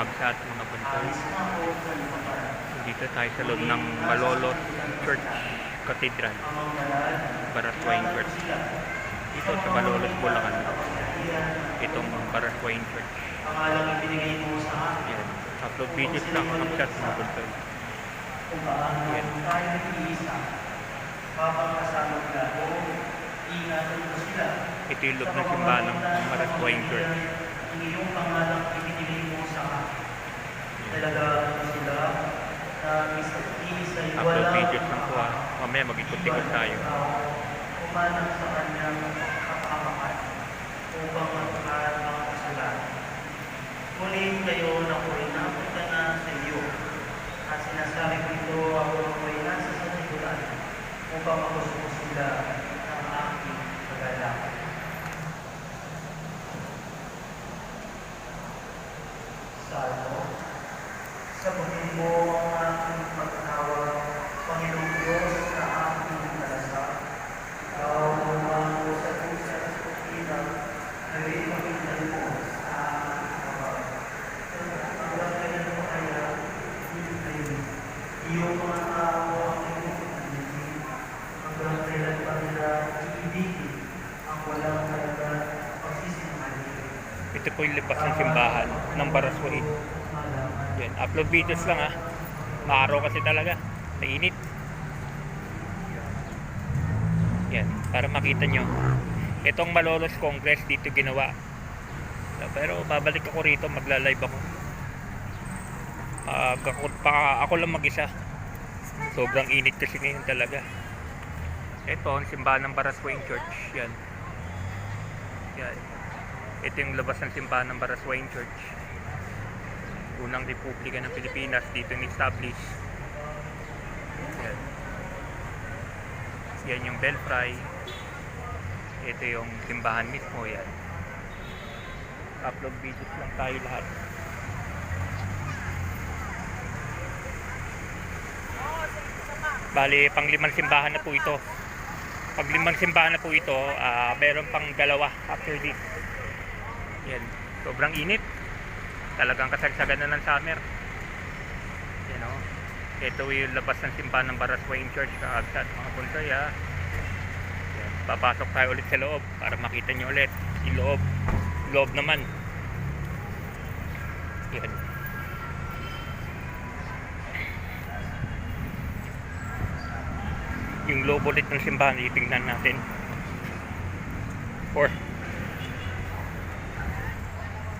kabsat mga punta. Dito tayo sa loob ng Malolo Church Cathedral. Baraswain Church. Dito sa Malolos, Bulacan. Itong Baraswain Church. Pangalang ibinigay mo sa akin Yan. Upload videos lang kabsat mga punta. kung paano tayo nag-iisa. Habang kasama nila o ingatan mo sila. Ito yung loob ng simbahan ng Baraswain Church. Ang iyong pangalang ibinigay mo sa akin. Talaga sila na isa ay walang videos po ah. Mamaya mag-ikot-ikot tayo. Umanap sa kanyang kapamakan upang magkakaan ang kasalanan. Ngunit kayo na ako'y napunta na sa iyo. At sinasabi ko ito ako ako'y nasa sa siguran upang ako sumusila ng aking kagalakan. Salmo, sabutin mo ang aking pagkawa, Panginoong Diyos na aking kalasang. Ikaw ang mo sa pusa at kutina, na rin pakinggan mo sa aking kawan. Hanggang kailan mo kaya, hindi kayo. Iyong mga tao ang iyong pagkaligin. Hanggang kailan pa nila iibigin ang walang halaga pagsisinungaling. Ito po yung lipas ng simbahan ng Baraswain. Yan, upload videos lang ah. Maaraw kasi talaga. Mainit. Yan, para makita nyo. Itong Malolos Congress dito ginawa. Pero babalik ako rito, magla-live ako. Ah, ako, pa, ako lang mag-isa. Sobrang init kasi ngayon talaga. Ito, ang simbahan ng Baraswain Church. Yan. Yan. Ito yung labas ng simbahan ng Baraswain Church unang republika ng Pilipinas dito ni-establish. Yan. Yan yung Belfry. Ito yung simbahan mismo yan. Upload videos lang tayo lahat. Bali, pang limang simbahan na po ito. Pag limang simbahan na po ito, ah, meron pang dalawa after this. Yan. Sobrang init talagang kasagsagan na ng summer. You know, ito yung labas ng simbahan ng Baraswain Church kaagsat mga punsoy ha. Yan. Papasok tayo ulit sa loob para makita nyo ulit yung loob. Loob naman. Yan. Yung loob ulit ng simbahan, itingnan natin. Or